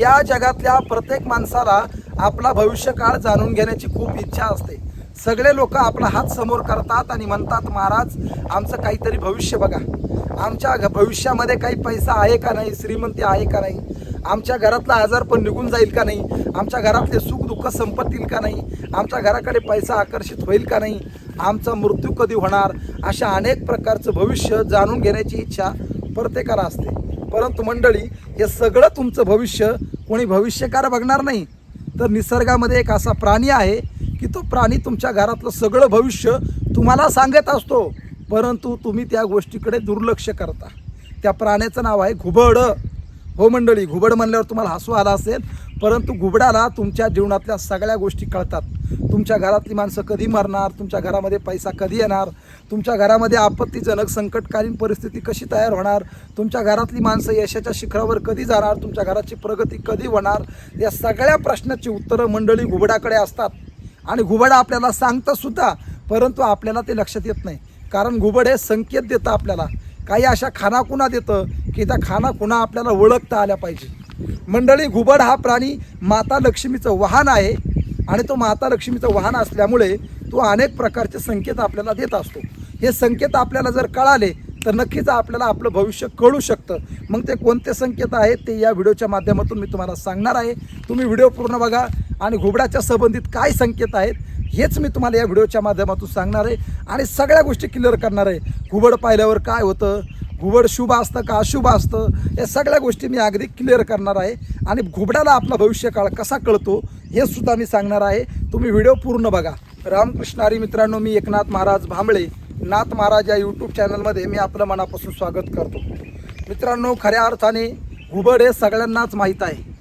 या जगातल्या प्रत्येक माणसाला आपला भविष्यकाळ जाणून घेण्याची खूप इच्छा असते. सगळे लोक आपला हात समोर करतात आणि म्हणतात महाराज आमचं काहीतरी भविष्य बघा. आमच्या घ- भविष्यामध्ये काही पैसा आहे का नाही? श्रीमंती आहे का नाही? आमच्या घरातला आजार पण निघून जाईल का नाही? आमच्या घरातले सुख दुःख संपतील का नाही? आमच्या घराकडे पैसा आकर्षित होईल का नाही? आमचा मृत्यू कधी होणार? अशा अनेक प्रकारचं भविष्य जाणून घेण्याची इच्छा प्रत्येकाला असते. परंतु मंडळी हे सगळं तुमचं भविष्य कोणी भविष्यकार बघणार नाही. तर निसर्गामध्ये एक असा प्राणी आहे की तो प्राणी तुमच्या घरातलं सगळं भविष्य तुम्हाला सांगत असतो. परंतु तुम्ही त्या गोष्टीकडे दुर्लक्ष करता. त्या प्राण्याचं नाव आहे घुबड. हो मंडळी घुबड म्हणल्यावर तुम्हाला हसू आला असेल परंतु घुबडाला तुमच्या जीवनातल्या सगळ्या गोष्टी कळतात. तुमच्या घरातली माणसं कधी मरणार तुमच्या घरामध्ये पैसा कधी येणार तुमच्या घरामध्ये आपत्तीजनक संकटकालीन परिस्थिती कशी तयार होणार? तुमच्या घरातली माणसं यशाच्या शिखरावर कधी जाणार? तुमच्या घराची प्रगती कधी होणार? या सगळ्या प्रश्नाची उत्तरं मंडळी घुबडाकडे असतात. आणि घुबड आपल्याला सांगतंसुद्धा परंतु आपल्याला ते लक्षात येत नाही. कारण घुबड हे संकेत देतं आपल्याला. काही अशा खानाखुणा देतं की त्या खानाखुणा आपल्याला ओळखता आल्या पाहिजे. मंडळी घुबड हा प्राणी माता लक्ष्मीचं वाहन आहे. आणि तो माता लक्ष्मीचं वाहन असल्यामुळे तो अनेक प्रकारचे संकेत आपल्याला देत असतो. हे संकेत आपल्याला जर कळाले तर नक्कीच आपल्याला आपलं भविष्य कळू शकतं. मग ते कोणते संकेत आहेत ते या व्हिडिओच्या माध्यमातून मी तुम्हाला सांगणार आहे. तुम्ही व्हिडिओ पूर्ण बघा आणि घुबडाच्या संबंधित काय संकेत आहेत हेच मी तुम्हाला या व्हिडिओच्या माध्यमातून सांगणार आहे. आणि सगळ्या गोष्टी क्लिअर करणार आहे. घुबड पाहिल्यावर काय होतं घुबड शुभ असतं का अशुभ असतं या सगळ्या गोष्टी मी अगदी क्लिअर करणार आहे. आणि घुबडाला आपला भविष्यकाळ कसा कळतो हे सुद्धा मी सांगणार आहे. तुम्ही व्हिडिओ पूर्ण बघा. रामकृष्णारी मित्रांनो मी एकनाथ महाराज भांबळे. नाथ महाराज या यूट्यूब चॅनलमध्ये मी आपलं मनापासून स्वागत करतो. मित्रांनो खऱ्या अर्थाने घुबड हे सगळ्यांनाच माहीत आहे.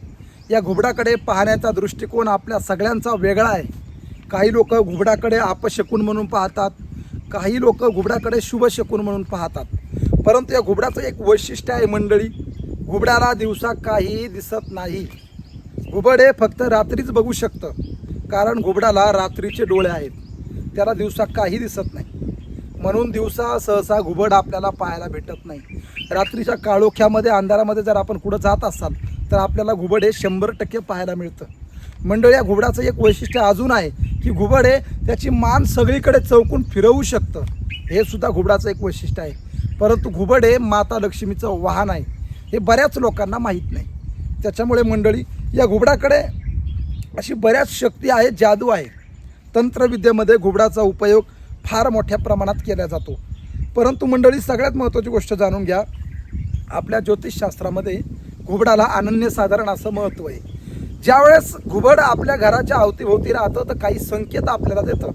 या घुबडाकडे पाहण्याचा दृष्टिकोन आपल्या सगळ्यांचा वेगळा आहे. काही लोक घुबडाकडे आपशकून म्हणून पाहतात काही लोक घुबडाकडे शुभ शकून म्हणून पाहतात. परंतु या घुबडाचं एक वैशिष्ट्य आहे मंडळी घुबडाला दिवसा काहीही दिसत नाही. घुबड हे फक्त रात्रीच बघू शकतं कारण घुबडाला रात्रीचे डोळे आहेत. त्याला दिवसा काही दिसत नाही. म्हणून दिवसा सहसा घुबड आपल्याला पाहायला भेटत नाही. रात्रीच्या काळोख्यामध्ये अंधारामध्ये जर आपण कुठं जात असाल तर आपल्याला घुबड हे शंभर टक्के पाहायला मिळतं. मंडळी या घुबडाचं एक वैशिष्ट्य अजून आहे की घुबड हे त्याची मान सगळीकडे चौकून फिरवू शकतं. हे सुद्धा घुबडाचं एक वैशिष्ट्य आहे. परंतु घुबड हे माता लक्ष्मीचं वाहन आहे. हे बऱ्याच लोकांना माहीत नाही. त्याच्यामुळे मंडळी या घुबडाकडे अशी बऱ्याच शक्ती आहे जादू आहे तंत्रविद्येमध्ये घुबडाचा उपयोग फार मोठ्या प्रमाणात केला जातो. परंतु मंडळी सगळ्यात महत्त्वाची गोष्ट जाणून घ्या. आपल्या ज्योतिषशास्त्रामध्ये घुबडाला अनन्यसाधारण असं महत्त्व आहे. ज्यावेळेस घुबड आपल्या घराच्या अवतीभोवती राहतं तर काही संकेत आपल्याला देतं.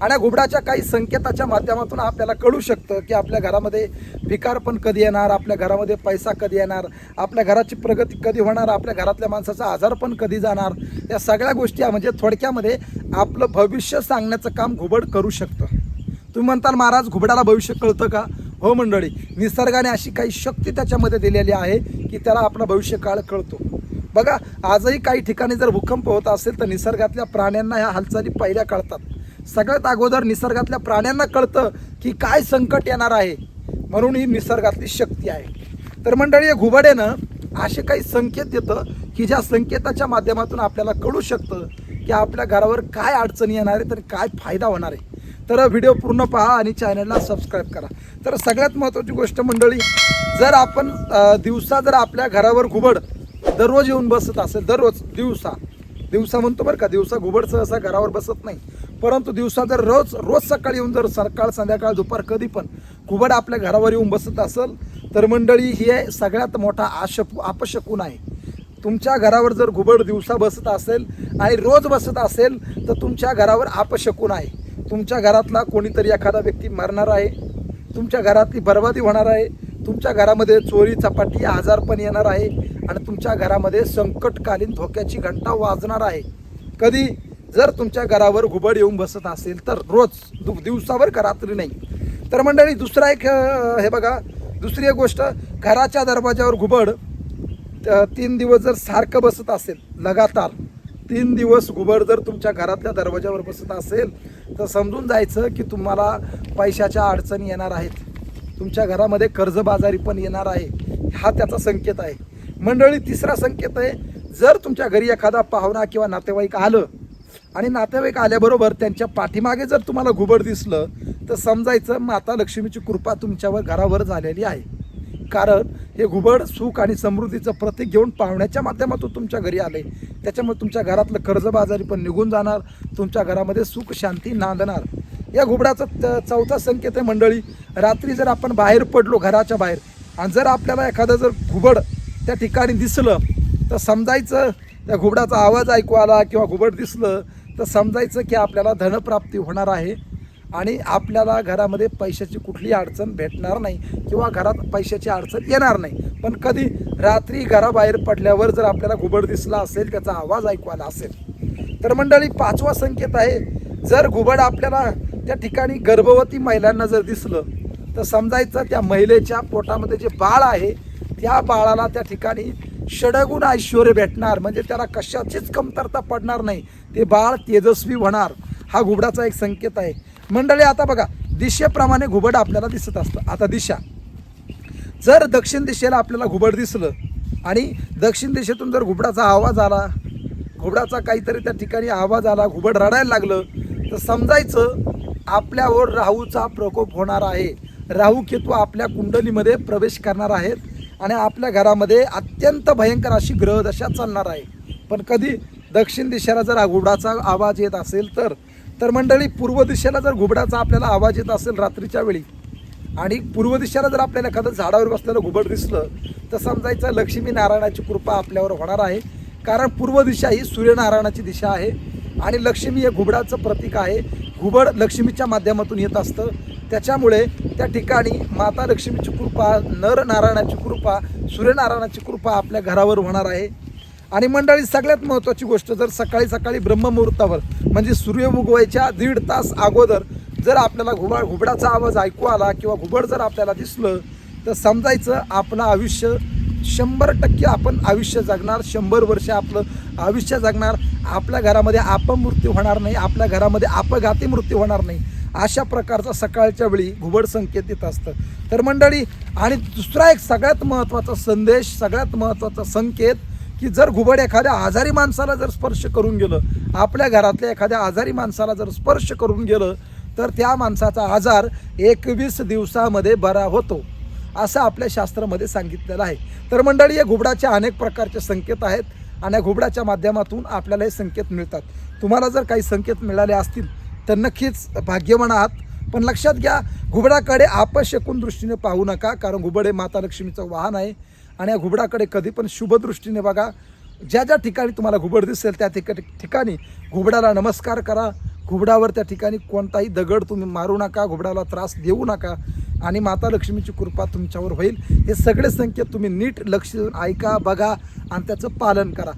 आणि घुबडाच्या काही संकेताच्या माध्यमातून आपल्याला कळू शकतं की आपल्या घरामध्ये विकारपण कधी येणार आपल्या घरामध्ये पैसा कधी येणार आपल्या घराची प्रगती कधी होणार आपल्या घरातल्या माणसाचा आजार पण कधी जाणार. या सगळ्या गोष्टी म्हणजे थोडक्यामध्ये आपलं भविष्य सांगण्याचं काम घुबड करू शकतं. तुम्ही म्हणताल महाराज घुबडाला भविष्य कळतं का? हो मंडळी निसर्गाने अशी काही शक्ती त्याच्यामध्ये दिलेली आहे की त्याला आपला भविष्यकाळ कळतो. बघा आजही काही ठिकाणी जर भूकंप होत असेल तर निसर्गातल्या प्राण्यांना ह्या हालचाली पहिल्या कळतात. सगळ्यात अगोदर निसर्गातल्या प्राण्यांना कळतं की काय संकट येणार आहे. म्हणून ही निसर्गातली शक्ती आहे. तर मंडळी या घुबडेनं असे काही संकेत देतं की ज्या संकेताच्या माध्यमातून आपल्याला कळू शकतं की आपल्या घरावर काय अडचणी येणार आहे तर काय फायदा होणार आहे. तर व्हिडिओ पूर्ण पहा आणि चॅनलला सबस्क्राईब करा. तर सगळ्यात महत्त्वाची गोष्ट मंडळी जर आपण दिवसा जर आपल्या घरावर घुबड दररोज येऊन बसत असेल दररोज दिवसा दिवसा म्हणतो बरं का दिवसा घुबड सहसा घरावर बसत नाही. परंतु दिवसा जर रोज रोज सकाळी येऊन जर सकाळ संध्याकाळ दुपार कधी पण घुबड आपल्या घरावर येऊन बसत असेल तर मंडळी हे सगळ्यात मोठा आशप आपशकून आहे. तुमच्या घरावर जर घुबड दिवसा बसत असेल आणि रोज बसत असेल तर तुमच्या घरावर आपशकून आहे. तुमच्या घरातला कोणीतरी एखादा व्यक्ती मरणार आहे तुमच्या घरातली बर्बादी होणार आहे तुमच्या घरामध्ये चोरी चपाटी आजारपण येणार आहे आणि तुमच्या घरामध्ये संकटकालीन धोक्याची घंटा वाजणार आहे. कधी जर तुमच्या घरावर घुबड येऊन बसत असेल तर रोज दु दिवसावर का रात्री नाही? तर मंडळी दुसरा एक हे बघा दुसरी एक गोष्ट घराच्या दरवाजावर घुबड तीन दिवस जर सारखं बसत असेल लगातार तीन दिवस घुबड जर तुमच्या घरातल्या दरवाजावर बसत असेल तर समजून जायचं की तुम्हाला पैशाच्या अडचणी येणार आहेत. तुमच्या घरामध्ये कर्जबाजारी पण येणार आहे. हा त्याचा संकेत आहे. मंडळी तिसरा संकेत आहे जर तुमच्या घरी एखादा पाहुणा किंवा नातेवाईक आलं आणि नातेवाईक आल्याबरोबर त्यांच्या पाठीमागे जर तुम्हाला घुबड दिसलं तर समजायचं माता लक्ष्मीची कृपा तुमच्यावर घरावर झालेली आहे. कारण हे घुबड सुख आणि समृद्धीचं प्रतीक घेऊन पाहुण्याच्या माध्यमातून तुमच्या घरी आले. त्याच्यामुळे तुमच्या घरातलं कर्जबाजारी पण निघून जाणार तुमच्या घरामध्ये सुख शांती नांदणार. या घुबडाचा त- चौथा संकेत आहे मंडळी रात्री जर आपण बाहेर पडलो घराच्या बाहेर आणि जर आपल्याला एखादं जर घुबड त्या ठिकाणी दिसलं तर समजायचं त्या घुबडाचा आवाज ऐकू आला किंवा घुबड दिसलं तर समजायचं की आपल्याला धनप्राप्ती होणार आहे. आणि आपल्याला घरामध्ये पैशाची कुठली अडचण भेटणार नाही किंवा घरात पैशाची अडचण येणार नाही. पण कधी रात्री घराबाहेर पडल्यावर जर आपल्याला घुबड दिसला असेल त्याचा आवाज ऐकू आला असेल तर मंडळी पाचवा संकेत आहे जर घुबड आपल्याला त्या ठिकाणी गर्भवती महिलांना जर दिसलं तर समजायचं त्या महिलेच्या पोटामध्ये जे बाळ आहे त्या बाळाला त्या ठिकाणी षडगुण ऐश्वर भेटणार म्हणजे त्याला कशाचीच कमतरता पडणार नाही. ते बाळ तेजस्वी होणार हा घुबडाचा एक संकेत आहे. मंडळी आता बघा दिशेप्रमाणे घुबड आपल्याला दिसत असतं. आता दिशा जर दक्षिण दिशेला आपल्याला घुबड दिसलं आणि दक्षिण दिशेतून जर घुबडाचा आवाज आला घुबडाचा काहीतरी त्या ठिकाणी आवाज आला घुबड रडायला लागलं तर समजायचं आपल्यावर राहूचा प्रकोप होणार आहे. राहू केतू आपल्या कुंडलीमध्ये प्रवेश करणार आहेत आणि आपल्या घरामध्ये अत्यंत भयंकर अशी ग्रहदशा चालणार आहे. पण कधी दक्षिण दिशेला जर घुबडाचा आवाज येत असेल तर तर मंडळी पूर्व दिशेला जर घुबडाचा आपल्याला आवाज येत असेल रात्रीच्या वेळी आणि पूर्व दिशेला जर आपल्याला एखादं झाडावर बसलेलं घुबड दिसलं तर समजायचं लक्ष्मी नारायणाची कृपा आपल्यावर होणार आहे. कारण पूर्व दिशा ही सूर्यनारायणाची दिशा आहे आणि लक्ष्मी हे घुबडाचं प्रतीक आहे. घुबड लक्ष्मीच्या माध्यमातून येत असतं. त्याच्यामुळे त्या ठिकाणी माता लक्ष्मीची कृपा नर नारायणाची कृपा सूर्यनारायणाची कृपा आपल्या घरावर होणार आहे. आणि मंडळी सगळ्यात महत्त्वाची गोष्ट जर सकाळी सकाळी ब्रह्ममुहूर्तावर म्हणजे सूर्य उगवायच्या दीड तास अगोदर जर आपल्याला घुबा घुबडाचा आवाज ऐकू आला किंवा घुबड जर आपल्याला दिसलं तर समजायचं आपलं आयुष्य शंभर टक्के आपण आयुष्य जगणार शंभर वर्ष आपलं आयुष्य जगणार. आपल्या घरामध्ये अपमृत्यू होणार नाही आपल्या घरामध्ये अपघाती मृत्यू होणार नाही. अशा प्रकारचा सकाळच्या वेळी घुबड संकेत येत असतं. तर मंडळी आणि दुसरा एक सगळ्यात महत्त्वाचा संदेश सगळ्यात महत्त्वाचा संकेत की जर घुबड एखाद्या आजारी माणसाला जर स्पर्श करून गेलं आपल्या घरातल्या एखाद्या आजारी माणसाला जर स्पर्श करून गेलं तर त्या माणसाचा आजार एकवीस दिवसामध्ये बरा होतो असं आपल्या शास्त्रामध्ये सांगितलेलं आहे. तर मंडळी या घुबडाचे अनेक प्रकारचे संकेत आहेत आणि या घुबडाच्या माध्यमातून आपल्याला हे संकेत मिळतात. तुम्हाला जर काही संकेत मिळाले असतील तर नक्कीच भाग्यवान आहात. पण लक्षात घ्या घुबडाकडे आपशकून दृष्टीने पाहू नका कारण घुबड हे माता लक्ष्मीचं वाहन आहे. आणि या घुबडाकडे कधी पण शुभदृष्टीने बघा. ज्या ज्या ठिकाणी तुम्हाला घुबड दिसेल त्या ठिकाणी घुबडाला नमस्कार करा. घुबडावर त्या ठिकाणी कोणताही दगड तुम्ही मारू नका घुबडाला त्रास देऊ नका. आणि माता लक्ष्मीची कृपा तुमच्यावर होईल. हे सगळे संकेत तुम्ही नीट लक्ष देऊन ऐका बघा आणि त्याचं पालन करा.